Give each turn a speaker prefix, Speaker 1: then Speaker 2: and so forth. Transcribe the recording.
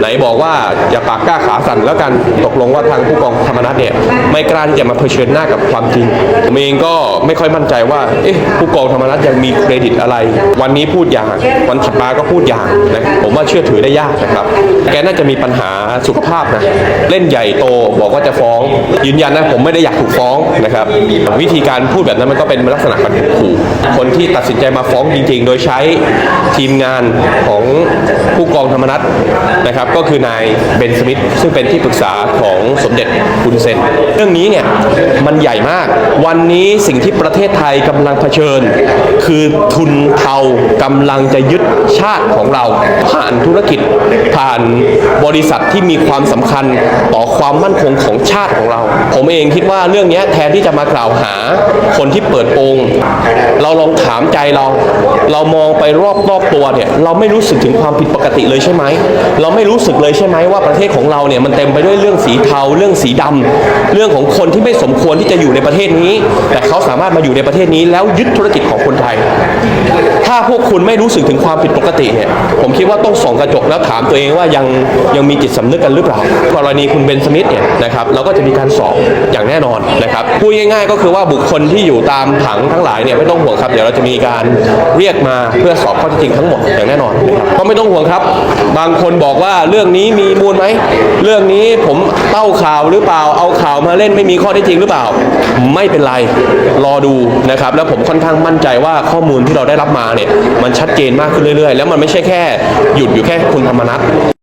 Speaker 1: ไหนบอกว่าอย่าปากกล้าขาสั่นแล้วกันตกลงว่าทางผู้กองธรรมนัฐเนี่ยไม่กล้าที่จะมาเผชิญหน้ากับความจริงผมเองก็ไม่ค่อยมั่นใจว่าเอ๊ะผู้กองธรรมนัฐยังมีเครดิตอะไร วันนี้พูดอย่างวันถัดมาก็พูดอย่างนะผมว่าเชื่อถือได้ยากนะครับ แกน่าจะมีปัญหาสุขภาพนะเล่นใหญ่โตบอกว่าจะฟ้อง ยืนยันนะผมไม่ได้อยากถูกฟ้องนะครับ วิธีการพูดแบบนั้นมันก็เป็นลักษณะการขู่คนที่ตัดสินใจมาฟ้องจริง ๆ โดยใช้ทีมงานของผู้กองธรรมนัฐนะครับก็คือนายเบนสมิธซึ่งเป็นที่ปรึกษาของสมเด็จคุณเซน เรื่องนี้เนี่ยมันใหญ่มาก วันนี้สิ่งที่ประเทศไทยกำลังเผชิญ คือทุนเทากำลังจะยึดชาติของเรา ผ่านธุรกิจผ่านบริษัทที่มีความสำคัญต่อความมั่นคงของชาติของเรา ผมเองคิดว่าเรื่องนี้แทนที่จะมากล่าวหาคนที่เปิดโปงเราลองถามใจเรา เรามองไปรอบรอบตัวเนี่ยเราไม่รู้สึกถึงความผิดปกติเลยใช่ไหมเราไม่รูู้้สึกเลยใช่ไหมว่าประเทศของเราเนี่ยมันเต็มไปด้วยเรื่องสีเทาเรื่องสีดำเรื่องของคนที่ไม่สมควรที่จะอยู่ในประเทศนี้ แต่เขาสามารถมาอยู่ในประเทศนี้แล้วยึดธุรกิจของคนไทย ถ้าพวกคุณไม่รู้สึกถึงความผิดปกติเนี่ย ผมคิดว่าต้องส่องกระจกแล้วถามตัวเองว่ายังยังมีจิตสำนึกกันหรือเปล่ากรณีคุณเบนสมิธเนี่ยนะครับเราก็จะมีการสอบอย่างแน่นอนนะครับพูดง่าย ๆ ก็คือว่าบุคคลที่อยู่ตามผังทั้งหลายเนี่ยไม่ต้องห่วงครับเดี๋ยวเราจะมีการเรียกมาเพื่อสอบข้อเท็จจริงทั้งหมดอย่างแน่นอนนะครับก็ไม่ต้องห่วงครับ บางคนบอกว่าเรื่องนี้มีมูลไหมเรื่องนี้ผมเต้าข่าวหรือเปล่าเอาข่าวมาเล่นไม่มีข้อเท็จจริงหรือเปล่า ไม่เป็นไรรอดูนะครับแล้วผมค่อนข้างมั่นใจว่าข้อมูลที่เราได้รับมาเนี่ยมันชัดเจนมากขึ้นเรื่อยๆ แล้วมันไม่ใช่แค่หยุดอยู่แค่คุณธรรมนัฐ